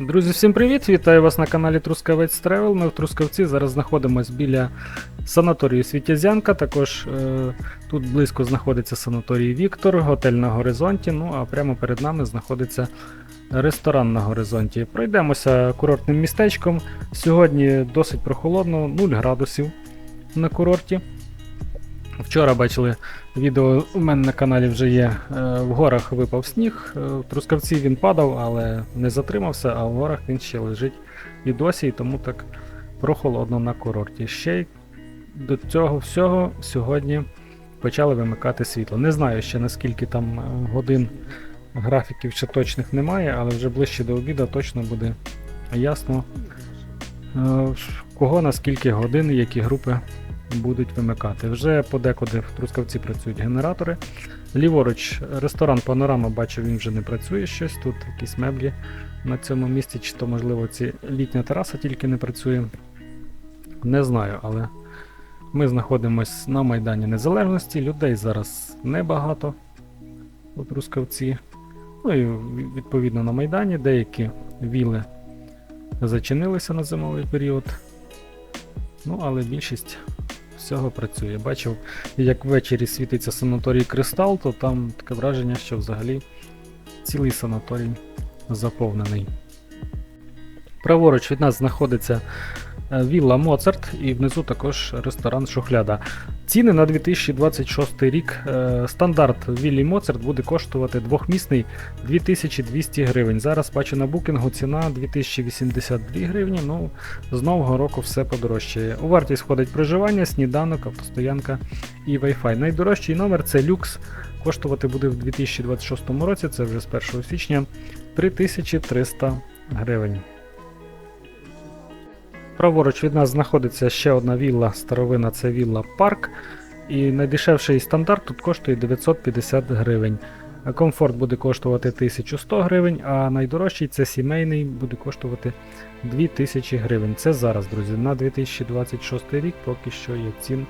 Друзі, всім привіт! Вітаю вас на каналі Трускавець Тревел. Ми в Трускавці зараз знаходимося біля санаторію Світязянка. Також е, тут близько знаходиться санаторій Віктор, готель на горизонті. Ну а прямо перед нами знаходиться ресторан на горизонті. Пройдемося курортним містечком. Сьогодні досить прохолодно, 0 градусів на курорті. Вчора бачили відео у мене на каналі вже є. е, В горах випав сніг. е, В Трускавці він падав, але не затримався, а в горах він ще лежить і досі, і тому так прохолодно на курорті. Ще й до цього всього сьогодні почали вимикати світло. Не знаю ще наскільки там е, годин графіків ще точних немає, але вже ближче до обіду точно буде ясно, кого на скільки годин, які групи будуть вимикати. Вже подекуди в Трускавці працюють генератори. Ліворуч, ресторан Панорама, бачу, він вже не працює щось. Тут якісь меблі на цьому місці, чи то, можливо, ці літня тераса тільки не працює. Не знаю, але ми знаходимося на Майдані Незалежності. Людей зараз небагато у Трускавці. Ну і відповідно на Майдані деякі віли зачинилися на зимовий період. Ну, але більшість всього працює. Бачив, як ввечері світиться санаторій Кристал, то там таке враження, що взагалі цілий санаторій заповнений. Праворуч від нас знаходиться е, вілла Моцарт і внизу також ресторан Шухляда. Ціни на 2026 рік. е, Стандарт віллі Моцарт буде коштувати двохмісний 2200 гривень. Зараз бачу на букінгу ціна 2082 гривні. Ну, з нового року все подорожчає. У вартість входить проживання, сніданок, автостоянка і Wi-Fi. Найдорожчий номер це люкс. Коштувати буде в 2026 році, це вже з 1 січня 3300 гривень. Праворуч від нас знаходиться ще одна вілла старовина, це вілла Парк. І найдешевший стандарт тут коштує 950 гривень. Комфорт буде коштувати 1100 гривень, а найдорожчий це сімейний буде коштувати 2000 гривень. Це зараз, друзі. На 2026 рік поки що я цін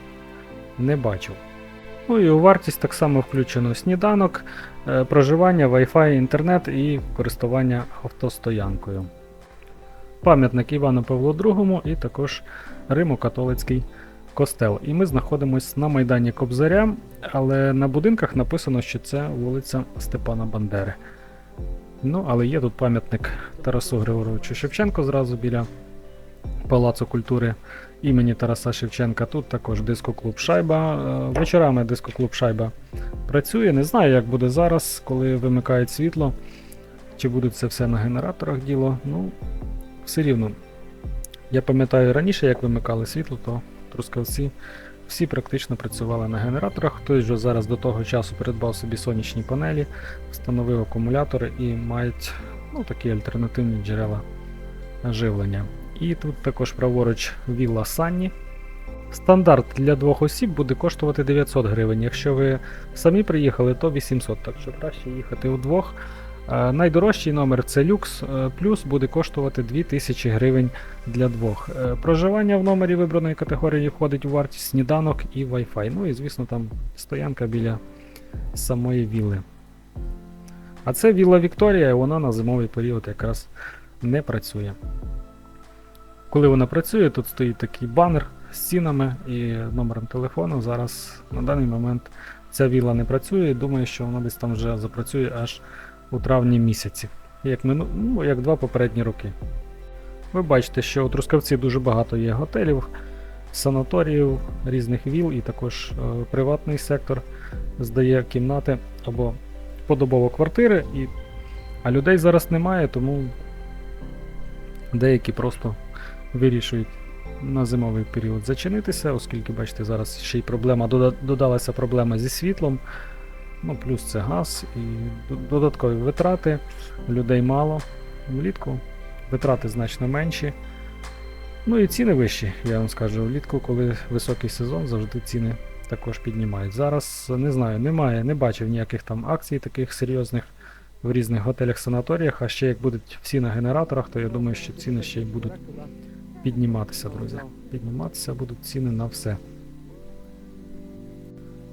не бачив. Ну і у вартість так само включено сніданок, е, проживання, Wi-Fi, інтернет і користування автостоянкою. Пам'ятник Івану Павлу II і також Римо-католицький костел. І ми знаходимося на Майдані Кобзаря, але на будинках написано, що це вулиця Степана Бандери. Ну, але є тут пам'ятник Тарасу Григоровичу Шевченко зразу біля Палацу культури імені Тараса Шевченка. Тут також дискоклуб Шайба. Е, Вечорами дискоклуб Шайба працює. Не знаю, як буде зараз, коли вимикають світло. Чи буде це все на генераторах діло. Ну, все рівно. Я пам'ятаю раніше, як вимикали світло, то трускавці всі практично працювали на генераторах. Хтось вже зараз до того часу придбав собі сонячні панелі, встановив акумулятори і мають ну, такі альтернативні джерела живлення. І тут також праворуч вілла Санні. Стандарт для двох осіб буде коштувати 900 гривень. Якщо ви самі приїхали, то 800, так що краще їхати удвох. Е, Найдорожчий номер це люкс, е, плюс буде коштувати 2000 гривень для двох. Е, Проживання в номері вибраної категорії входить у вартість сніданок і Wi-Fi. Ну і звісно там стоянка біля самої вілли. А це вілла Вікторія, і вона на зимовий період якраз не працює. Коли вона працює, тут стоїть такий банер з цінами і номером телефону. Зараз на даний момент ця вілла не працює. Думаю, що вона десь там вже запрацює аж у травні місяці, як, мину... ну, як два попередні роки. Ви бачите, що у Трускавці дуже багато є готелів, санаторіїв, різних віл і також е, приватний сектор здає кімнати або подобово квартири, і... а людей зараз немає, тому деякі просто вирішують на зимовий період зачинитися, оскільки, бачите, зараз ще й проблема додалася проблема зі світлом. Ну, плюс це газ і додаткові витрати, людей мало. Влітку витрати значно менші. Ну і ціни вищі, я вам скажу. Влітку, коли високий сезон, завжди ціни також піднімають. Зараз не знаю, немає, не бачив ніяких там акцій таких серйозних в різних готелях, санаторіях, а ще як будуть всі на генераторах, то я думаю, що ціни ще й будуть підніматися, друзі. Підніматися будуть ціни на все.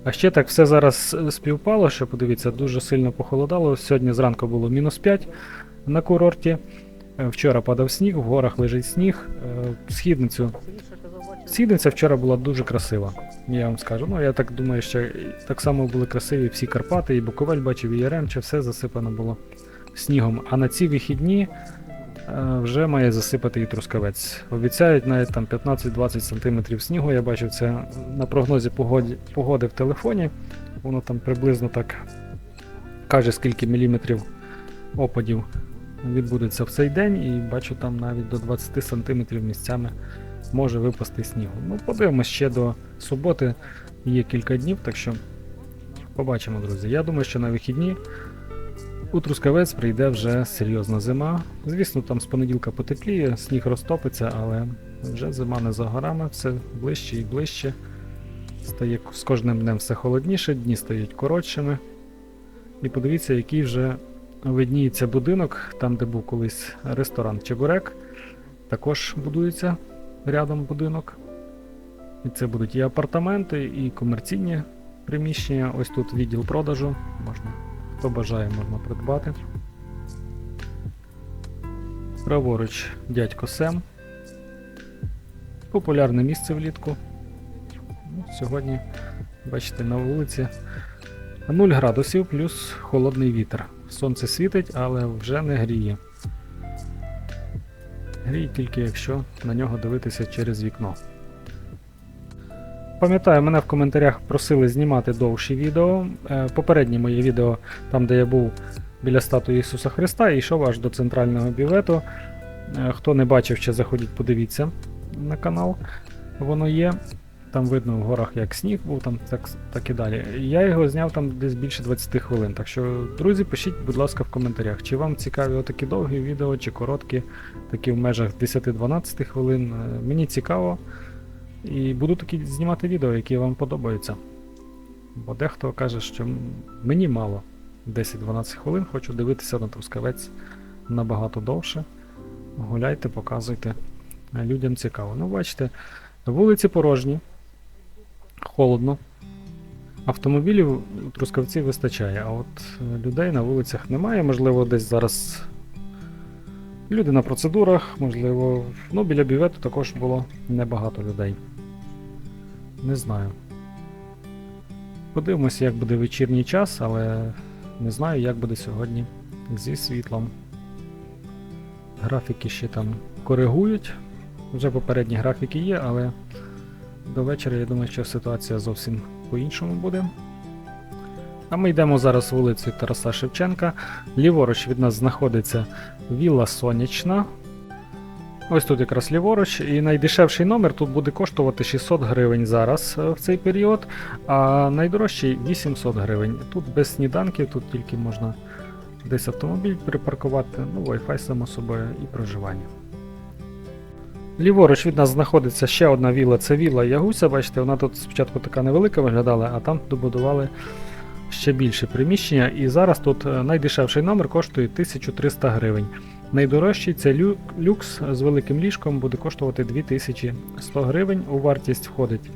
А ще так все зараз е, співпало, що подивіться, дуже сильно похолодало. Сьогодні зранку було мінус 5 на курорті. Е, Вчора падав сніг, в горах лежить сніг. Е, Східницю. Східниця вчора була дуже красива, я вам скажу. Ну, я так думаю, що так само були красиві всі Карпати, і Буковель бачив, і Яремче, все засипано було снігом. А на ці вихідні вже має засипати і Трускавець. Обіцяють навіть там 15-20 см снігу. Я бачив це на прогнозі погоди, погоди в телефоні. Воно там приблизно так каже, скільки міліметрів опадів відбудеться в цей день, і бачу там навіть до 20 см місцями може випасти снігу. Ну, подивимось ще до суботи. Є кілька днів, так що побачимо, друзі. Я думаю, що на вихідні у Трускавець прийде вже серйозна зима. Звісно, там з понеділка потепліє, сніг розтопиться, але вже зима не за горами, все ближче і ближче. Стає з кожним днем все холодніше, дні стають коротшими. І подивіться, який вже видніється будинок, там, де був колись ресторан Чебурек. Також будується рядом будинок. І це будуть і апартаменти, і комерційні приміщення. Ось тут відділ продажу. Можна, хто бажає, можна придбати. Праворуч дядько Сем. Популярне місце влітку. Ну, Сьогодні, бачите, на вулиці 0 градусів плюс холодний вітер. Сонце світить, але вже не гріє. Гріє тільки якщо на нього дивитися через вікно. Пам'ятаю, мене в коментарях просили знімати довші відео. Е, Попереднє моє відео, там де я був біля статуї Ісуса Христа, і йшов аж до центрального бювету. Е, Хто не бачив, ще заходіть, подивіться на канал. Воно є. Там видно в горах, як сніг був, там так, так і далі. Я його зняв там десь більше 20 хвилин. Так що, друзі, пишіть, будь ласка, в коментарях, чи вам цікаві отакі довгі відео, чи короткі, такі в межах 10-12 хвилин. Е, Мені цікаво. І буду такі знімати відео, які вам подобаються. Бо дехто каже, що мені мало 10-12 хвилин, хочу дивитися на трускавець набагато довше. Гуляйте, показуйте. Людям цікаво. Ну, бачите, вулиці порожні, холодно. Автомобілів у Трускавці вистачає, а от е, людей на вулицях немає. Можливо, десь зараз люди на процедурах, можливо, ну, біля бювету також було небагато людей. Не знаю. Подивимося, як буде вечірній час, але не знаю, як буде сьогодні зі світлом. Графіки ще там коригують. Вже попередні графіки є, але до вечора я думаю, що ситуація зовсім по-іншому буде. А ми йдемо зараз вулицею Тараса Шевченка. Ліворуч від нас знаходиться Вілла Сонячна. Ось тут якраз ліворуч, і найдешевший номер тут буде коштувати 600 гривень зараз е, в цей період, а найдорожчий 800 гривень. Тут без сніданків, тут тільки можна десь автомобіль припаркувати, ну, Wi-Fi само собою і проживання. Ліворуч від нас знаходиться ще одна віла, це віла Ягуся. Бачите, вона тут спочатку така невелика виглядала, а там добудували ще більше приміщення. І зараз тут е, найдешевший номер коштує 1300 гривень. Найдорожчий це люкс з великим ліжком буде коштувати 2100 гривень. У вартість входить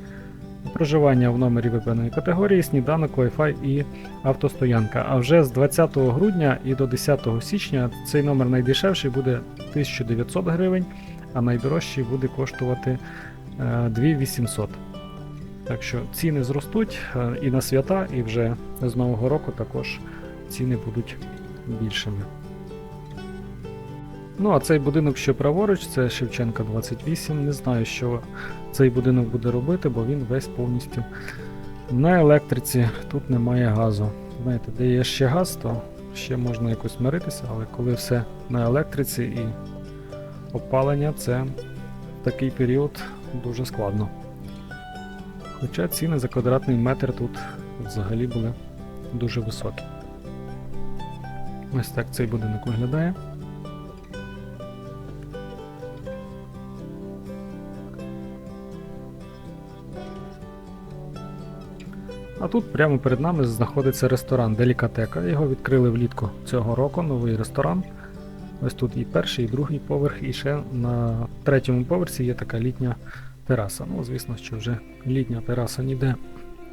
проживання в номері вибраної категорії, сніданок, Wi-Fi і автостоянка. А вже з 20 грудня і до 10 січня цей номер найдешевший буде 1900 гривень, а найдорожчий буде коштувати е, 2800. Так що ціни зростуть е, і на свята, і вже з Нового року також ціни будуть більшими. Ну, а цей будинок, що праворуч, це Шевченка 28. Не знаю, що цей будинок буде робити, бо він весь повністю на електриці. Тут немає газу. Знаєте, де є ще газ, то ще можна якось миритися, але коли все на електриці і опалення, це такий період дуже складно. Хоча ціни за квадратний метр тут взагалі були дуже високі. Ось так цей будинок виглядає. А тут прямо перед нами знаходиться ресторан Делікатека. Його відкрили влітку цього року, новий ресторан. Ось тут і перший, і другий поверх, і ще на третьому поверсі є така літня тераса. Ну, звісно, що вже літня тераса ніде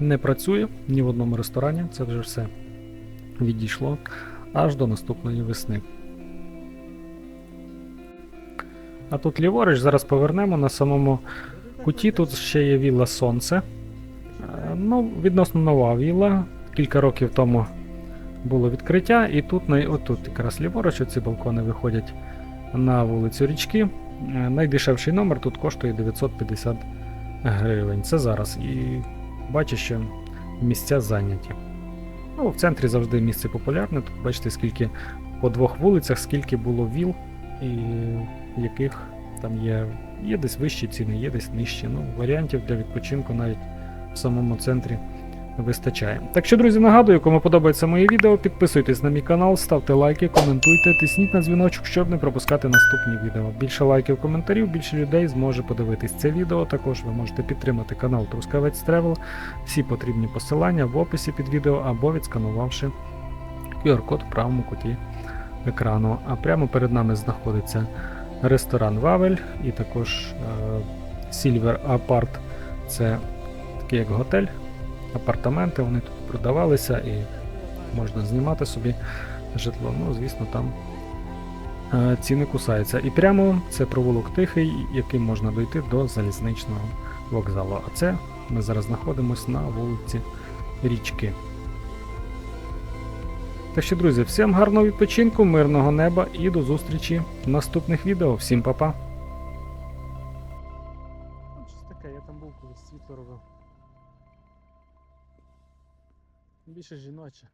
не працює, ні в одному ресторані. Це вже все відійшло аж до наступної весни. А тут ліворуч, зараз повернемо на самому куті. Тут ще є вілла Сонце. Ну, відносно нова вілла. Кілька років тому було відкриття, і тут, отут якраз ліворуч, оці балкони виходять на вулицю річки. Е, Найдешевший номер тут коштує 950 гривень. Це зараз. І бачу, що місця зайняті. Ну, в центрі завжди місце популярне. Тут бачите, скільки по двох вулицях, скільки було віл, і яких там є, є десь вищі ціни, є десь нижчі. Ну, варіантів для відпочинку навіть в самому центрі вистачає. Так що, друзі, нагадую, кому подобається моє відео, підписуйтесь на мій канал, ставте лайки, коментуйте, тисніть на дзвіночок, щоб не пропускати наступні відео. Більше лайків, коментарів, більше людей зможе подивитись це відео. Також ви можете підтримати канал Трускавець Тревел. Всі потрібні посилання в описі під відео або відсканувавши QR-код в правому куті екрану. А прямо перед нами знаходиться ресторан Вавель і також е, Silver Apart. Це такий як готель, апартаменти, вони тут продавалися і можна знімати собі житло. Ну, звісно, там е, ціни кусаються. І прямо це провулок Тихий, яким можна дойти до залізничного вокзалу. А це ми зараз знаходимося на вулиці Річки. Так що, друзі, всім гарного відпочинку, мирного неба і до зустрічі в наступних відео. Всім па-па! Був колись світло робив. Більше жіноче.